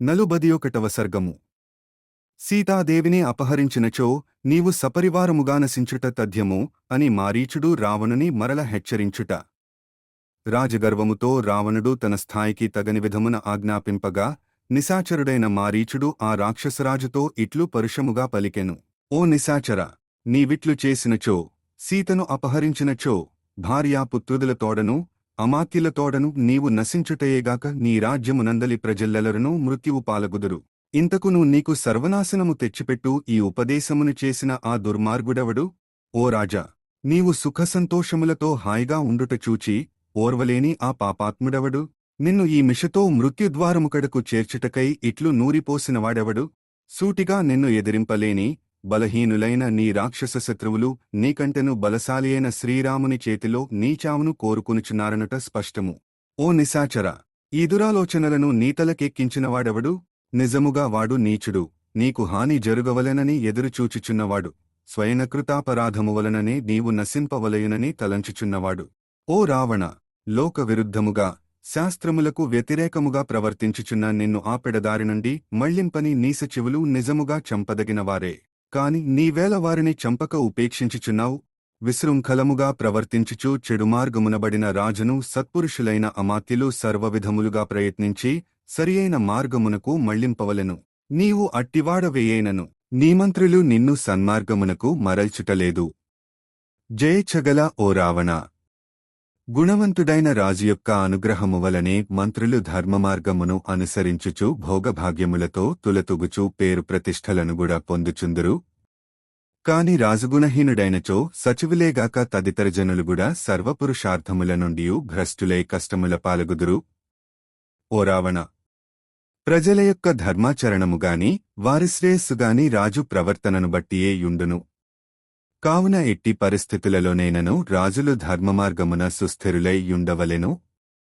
నలుబదియొకటవ సర్గము. సీతాదేవిని అపహరించినచో నీవు సపరివారముగా నశించుట తథ్యము అని మారీచుడు రావణుని మరల హెచ్చరించుట. రాజగర్వముతో రావణుడు తన స్థాయికి తగని విధమున ఆజ్ఞాపింపగా నిశాచరుడైన మారీచుడు ఆ రాక్షసరాజుతో ఇట్లు పరుషముగా పలికెను. ఓ నిశాచర నీవిట్లు చేసినచో సీతను అపహరించినచో భార్యాపుత్రుదుల తోడను అమాత్యుల తోడను నీవు నశించుటయేగాక నీ రాజ్యమునందలి ప్రజల్లెలరును మృత్యువు పాలగుదురు. ఇంతకును నీకు సర్వనాశనము తెచ్చిపెట్టు ఈ ఉపదేశమును చేసిన ఆ దుర్మార్గుడెవడు? ఓ రాజా నీవు సుఖసంతోషములతో హాయిగా ఉండుట చూచి ఓర్వలేని ఆ పాపాత్ముడెవడు? నిన్ను ఈ మిషతో మృత్యుద్వారముకడకు చేర్చుటకై ఇట్లు నూరిపోసినవాడెవడు సూటిగా నిన్ను ఎదిరింపలేని బలహీనులైన నీ రాక్షస శత్రువులు నీకంటెను బలశాలియైన శ్రీరాముని చేతిలో నీచావును కోరుకునుచున్నారనట స్పష్టము. ఓ నిశాచర! ఈ దురాలోచనలను నీతలకెక్కించినవాడెవడు నిజముగా వాడు నీచుడు. నీకు హాని జరుగవలెనని ఎదురుచూచుచున్నవాడు. స్వయనకృతాపరాధము వలననే నీవు నశింపవలయునని తలంచుచున్నవాడు. ఓ రావణ! లోక విరుద్ధముగా శాస్త్రములకు వ్యతిరేకముగా ప్రవర్తించుచున్న నిన్ను ఆపెడదారి నుండి మళ్ళింపని నీసచివులు నిజముగా చంపదగినవారే. కాని నీవేళ వారిని చంపక ఉపేక్షించుచున్నావు విశృంఖలముగా ప్రవర్తించుచు చెడుమార్గమునబడిన రాజును సత్పురుషులైన అమాత్యులు సర్వవిధములుగా ప్రయత్నించి సరియైన మార్గమునకు మళ్ళింపవలెను. నీవు అట్టివాడవేయేనను నీమంత్రులు నిన్ను సన్మార్గమునకు మరల్చుటలేదు. జయచగల ఓ రావణ. గుణవంతుడైన రాజు యొక్క అనుగ్రహము వలనే మంత్రులు ధర్మమార్గమును అనుసరించుచు భోగభాగ్యములతో తులతుగుచు పేరు ప్రతిష్టలను కూడా పొందుచుందురు. కాని రాజుగుణహీనుడైనచో సచివులేగాక తదితర జనులుగుడా సర్వపురుషార్థముల నుండి భ్రష్టులై కష్టముల పాల్గుదురు. ఓ రావణ! ప్రజల యొక్క ధర్మాచరణముగాని వారి శ్రేయస్సుగాని రాజు ప్రవర్తనను బట్టియే యుండును. కావున ఎట్టి పరిస్థితులలోనైనను రాజులు ధర్మమార్గమున సుస్థిరులై యుండవలెను.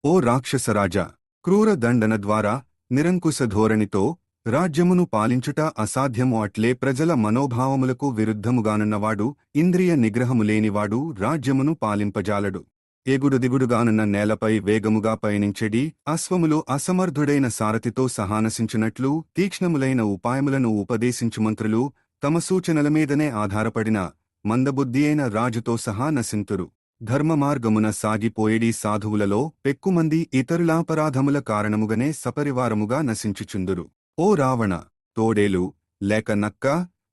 ఓ రాక్షసరాజా క్రూర దండన ద్వారా నిరంకుశ ధోరణితో రాజ్యమును పాలించుట అసాధ్యము అట్లే ప్రజల మనోభావములకు విరుద్ధముగానున్నవాడు ఇంద్రియ నిగ్రహము లేనివాడు రాజ్యమును పాలింపజాలడు. ఎగుడు దిగుడుగానున్న నేలపై వేగముగా పయనించెడి అశ్వములు అసమర్థుడైన సారథితో సహానసించినట్లు తీక్ష్ణములైన ఉపాయములను ఉపదేశించు మంత్రులు తమ సూచనల మీదనే ఆధారపడిన మందబుద్ధి అయిన రాజుతో సహా నశింతురు. ధర్మమార్గమున సాగిపోయేడి సాధువులలో పెక్కుమంది ఇతరులాపరాధముల కారణముగనే సపరివారముగా నశించుచుందురు. ఓ రావణ తోడేలు లేక నక్క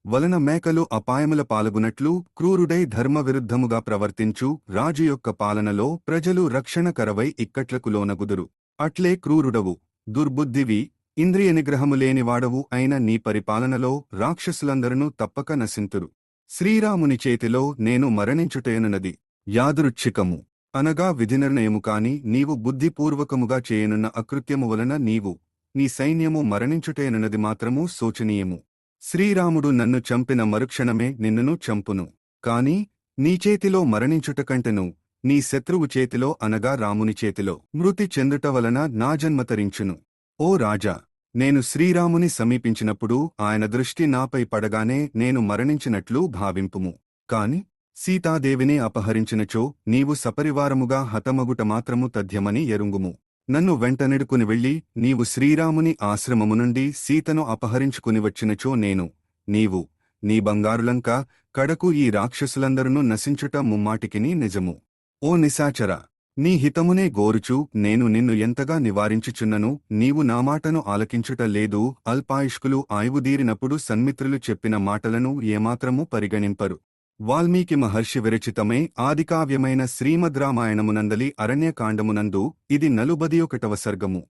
వలన మేకలు అపాయముల పాల్గొనట్లు క్రూరుడై ధర్మవిరుద్ధముగా ప్రవర్తించు రాజు యొక్క పాలనలో ప్రజలు రక్షణ కరవై ఇక్కట్లకు లోనగుదురు. అట్లే క్రూరుడవు దుర్బుద్ధివి ఇంద్రియ నిగ్రహము లేనివాడవు అయిన నీ పరిపాలనలో రాక్షసులందరూ తప్పక నశింతురు. శ్రీరాముని చేతిలో నేను మరణించుటేనున్నది యాదృచ్ఛికము. అనగా విధినిర్ణయము కాని నీవు బుద్ధిపూర్వకముగా చేయనున్న అకృత్యము వలన నీవు నీ సైన్యము మరణించుటేనున్నది మాత్రము శోచనీయము. శ్రీరాముడు నన్ను చంపిన మరుక్షణమే నిన్నును చంపును. కాని నీ చేతిలో మరణించుటకంటెను నీ శత్రువు చేతిలో అనగా రాముని చేతిలో. మృతి చెందుట వలన నా జన్మతరించును ఓ రాజా! నేను శ్రీరాముని సమీపించినప్పుడు ఆయన దృష్టి నాపై పడగానే నేను మరణించినట్లు భావింపుము. కాని సీతాదేవిని అపహరించినచో నీవు సపరివారముగా హతమగుట మాత్రము తథ్యమని ఎరుంగుము. నన్ను వెంటనెడుకుని వెళ్ళి నీవు శ్రీరాముని ఆశ్రమము నుండి సీతను అపహరించుకుని వచ్చినచో నేను నీవు నీ బంగారులంక కడకు ఈ రాక్షసులందరూ నశించుట ముమ్మాటికిని నిజము. ఓ నిశాచర! నీ హితమునే గోరుచు నేను నిన్ను ఎంతగా నివారించుచున్నను నీవు నా మాటను ఆలకించుట లేదు అల్పాయుష్కులు ఆయువుదీరినప్పుడు సన్మిత్రులు చెప్పిన మాటలను ఏమాత్రము పరిగణింపరు. వాల్మీకి మహర్షి విరచితమే ఆదికావ్యమైన శ్రీమద్ రామాయణమునందలి అరణ్యకాండమునందు ఇది నలుబదియొకటవ సర్గము.